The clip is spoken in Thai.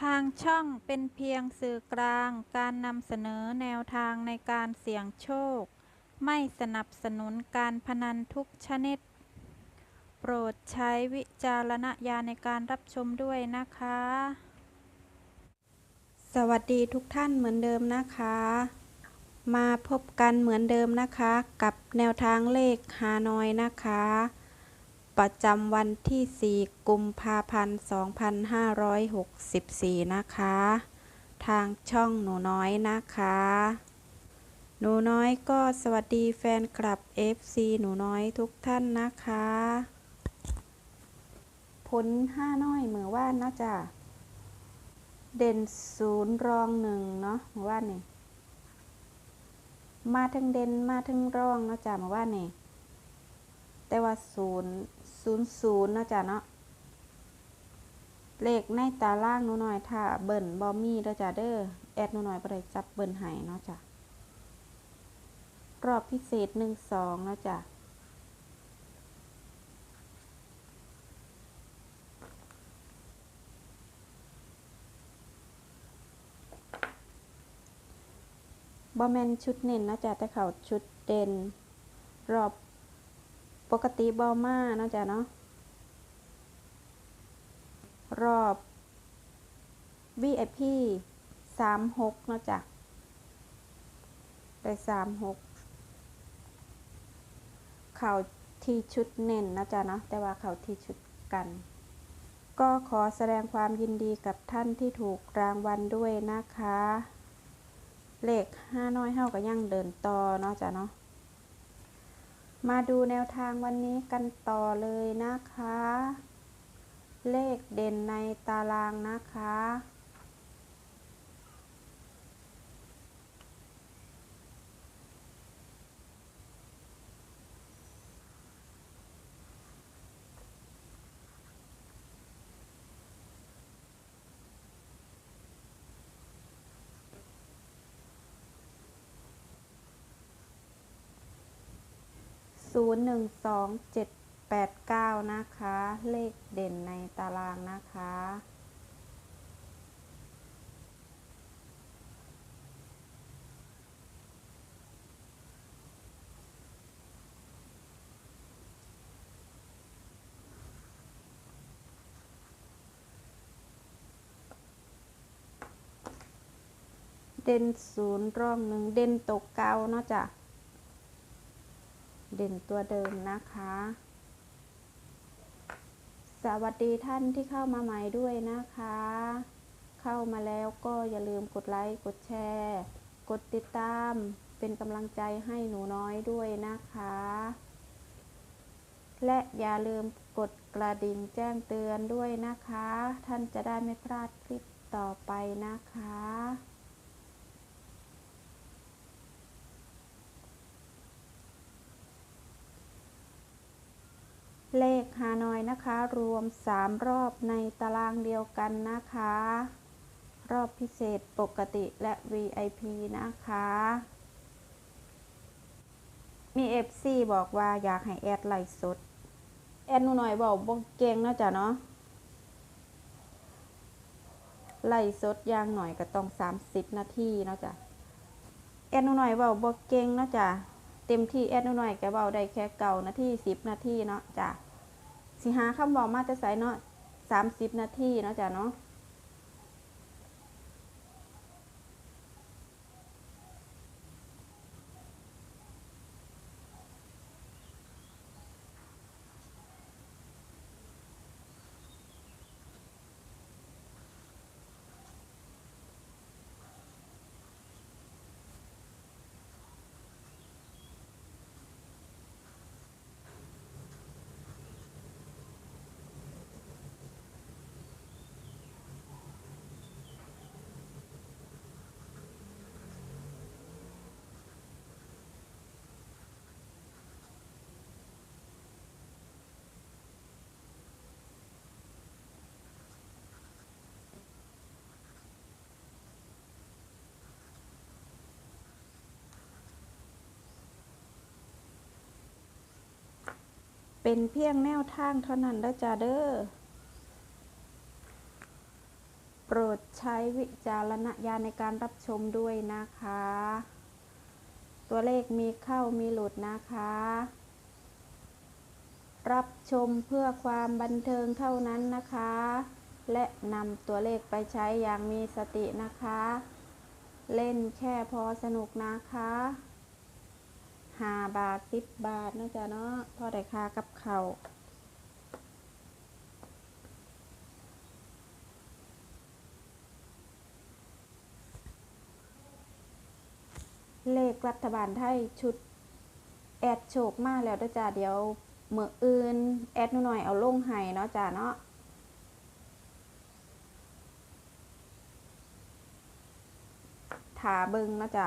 ทางช่องเป็นเพียงสื่อกลางการนำเสนอแนวทางในการเสี่ยงโชค ไม่สนับสนุนการพนันทุกชนิด โปรดใช้วิจารณญาณในการรับชมด้วยนะคะ สวัสดีทุกท่านเหมือนเดิมนะคะ มาพบกันเหมือนเดิมนะคะ กับแนวทางเลขฮานอยนะคะ ประจำวันที่ 4 กุมภาพันธ์ 2564 นะคะ ทางช่องหนูน้อยนะคะ หนูน้อยก็สวัสดีแฟนคลับ FC หนูน้อยทุกท่านนะคะ ผลห้าน้อยเหมือว่านนาะจ้ะเด่นศูนย์รองหนึ่งเนาะเหมือว่านนี่ มาทั้งเด่นมาทั้งรองนาะจ้ะเหมือว่านนี่ แต่ว่าศูนย์ศูนย์ศูนย์นะจ้ะเนาะเลขในตาล่างนูหน่อยถ้าเบิ่นบอมี่เด้อจ้ะเด้อแอดนูหน่อยบ่ได้จับเบิ่นให้เนาะจ้ะรอบพิเศษหนึ่งสองนะจ้ะบอแมนชุดเน้นนะจ้ะแต่เขาชุดเด่นรอบ ปกติบอมาเนาะจ้ะเนาะรอบ VIP สามหกเนาะจ้ะได้สามหกเข่าที่ชุดเน้นนะจ๊ะเนาะแต่ว่าเข่าที่ชุดกัน ก็ขอแสดงความยินดีกับท่านที่ถูกรางวัลด้วยนะคะ เลขห้าน้อยเท่ากับยังเดินต่อเนาะจ้ะเนาะ มาดูแนวทางวันนี้กันต่อเลยนะคะ เลขเด่นในตารางนะคะ ศูนย์หนึ่งสองเจ็ดแปดเก้านะคะ เลขเด่นในตารางนะคะ เด่นศูนย์รองหนึ่งเด่นตกเก้าเนาะจ้ะ เด่นตัวเดิมนะคะ สวัสดีท่านที่เข้ามาใหม่ด้วยนะคะ เข้ามาแล้วก็อย่าลืมกดไลค์ กดแชร์ กดติดตาม เป็นกำลังใจให้หนูน้อยด้วยนะคะ และอย่าลืมกดกระดิ่งแจ้งเตือนด้วยนะคะ ท่านจะได้ไม่พลาดคลิปต่อไปนะคะ เลขฮานอยนะคะ รวม 3 รอบในตารางเดียวกันนะคะ รอบพิเศษปกติและ VIP นะคะ มี FC บอกว่าอยากให้แอดไลฟ์สด แอดหนูหน่อยบอกบอกเก่งเนาะจ้ะเนาะไล่สดย่างหน่อยก็ต้อง 30 นาทีเนาะจ้ะแอดหนูหน่อยเบาบ่เก่งเนาะจ้ะ เต็มที่แอดหนูหน่อยก็เบาได้แค่เก่านาทีสิบนาทีเนาะจ้ะสิหาคำเว้ามาจะใส่เนาะสามสิบนาทีเนาะจ้ะเนาะ เป็นเพียงแนวทางเท่านั้นเด้อจ้าเด้อ โปรดใช้วิจารณญาณในการรับชมด้วยนะคะ ตัวเลขมีเข้ามีหลุดนะคะ รับชมเพื่อความบันเทิงเท่านั้นนะคะ และนำตัวเลขไปใช้อย่างมีสตินะคะ เล่นแค่พอสนุกนะคะ ห้าบาทสิบบาทนะจ๊ะเนาะพอได้ค่ากับเขาเลขรัฐบาลไทยชุดแอดโชคมากแล้วเด้อจ้าเดี๋ยวเมื่ออื่น แอดหน่อยเอาลงให้เนาะจ้าเนาะถาเบิงเนาะจ้า